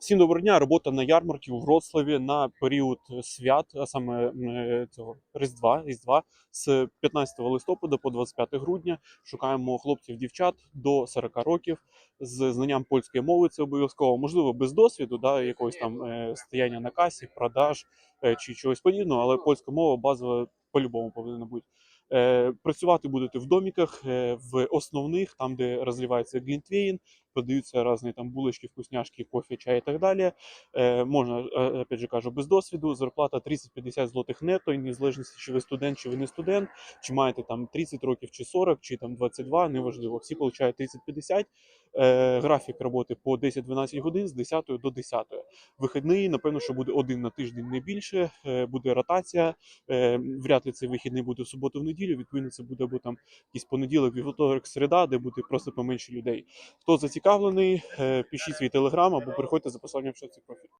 Всім доброго дня. Робота на ярмарці у Вроцлаві на період свят, а саме е, цього Різдва, Різдва з 15 листопада по 25 грудня. Шукаємо хлопців, дівчат до 40 років з знанням польської мови. Це обов'язково, можливо, без досвіду, да, якогось там е, стояння на касі, продаж е, чи чогось подібного, але польська мова базова по-любому повинна бути. Працювати будете в доміках, в основних, там, де розливається глінтвейн, продаються різні там булочки, вкусняшки, кофе, чай і так далі. Е, можна, е, опять же кажу, без досвіду. Зарплата 30-50 злотих нето, і незалежності, чи ви студент, чи ви не студент, чи маєте там 30 років, чи 40, чи там 22, неважливо. Всі получають 30-50. Е, графік роботи по 10-12 годин з 10 до 10. Вихідний, напевно, що буде один на тиждень не більше. Е, буде ротація. Е, вряд ли цей вихідний буде в суботу в неділю. Відповідно, це буде або там якийсь понеділок, вівторок, середа, де буде просто поменше людей. Хто зацікавлений, е, пишіть свій телеграм або приходьте за посиланням в шапці профіль.